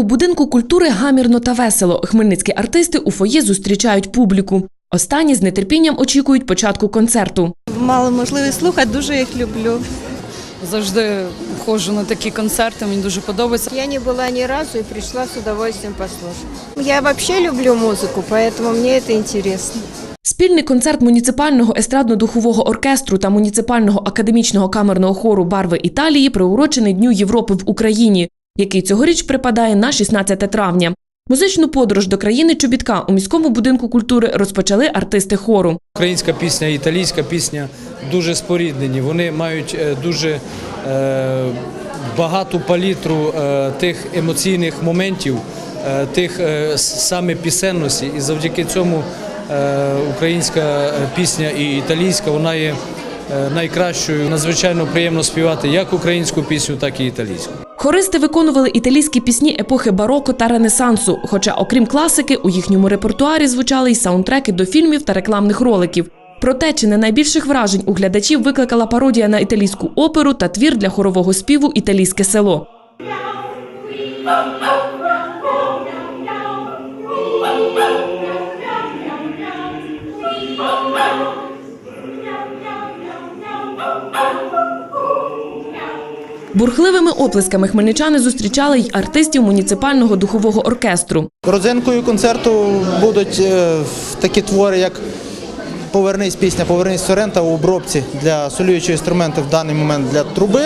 У будинку культури гамірно та весело. Хмельницькі артисти у фоє зустрічають публіку. Останні з нетерпінням очікують початку концерту. Мала можливість слухати, дуже їх люблю. Завжди ходжу на такі концерти, мені дуже подобається. Я не была ни разу и пришла с удовольствием послушать. Я вообще люблю музыку, поэтому мне это интересно. Спільний концерт муніципального естрадно-духового оркестру та муніципального академічного камерного хору Барви Італії приурочений Дню Європи в Україні, який цьогоріч припадає на 16 травня. Музичну подорож до країни Чобітка у міському будинку культури розпочали артисти хору. Українська пісня, італійська пісня дуже споріднені. Вони мають е, дуже е, багату палітру е, тих емоційних моментів, тих саме пісенності. І завдяки цьому українська пісня і італійська вона є найкращою. Надзвичайно приємно співати як українську пісню, так і італійську. Хористи виконували італійські пісні епохи бароко та ренесансу. Хоча, окрім класики, у їхньому репертуарі звучали й саундтреки до фільмів та рекламних роликів. Проте, чи не найбільших вражень у глядачів викликала пародія на італійську оперу та твір для хорового співу Італійське село. Бурхливими оплесками хмельничани зустрічали й артистів муніципального духового оркестру. Родзинкою концерту будуть е, такі твори, як Повернись пісня, Повернись Сорента у обробці для солюючого інструменту в даний момент для труби.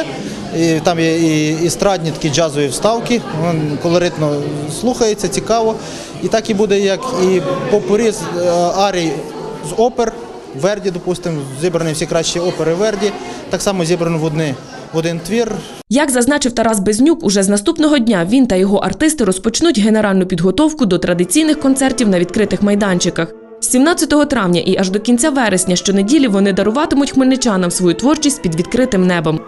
І там є і естрадні такі джазові вставки, колоритно слухається, цікаво. І так і буде, як і попурі з е, арій з опер. Верді, допустимо, зібрані всі кращі опери Верді, так само зібрано в, одне. в один твір. Як зазначив Тарас Безнюк, уже з наступного дня він та його артисти розпочнуть генеральну підготовку до традиційних концертів на відкритих майданчиках. З 17 травня і аж до кінця вересня щонеділі вони даруватимуть хмельничанам свою творчість під відкритим небом.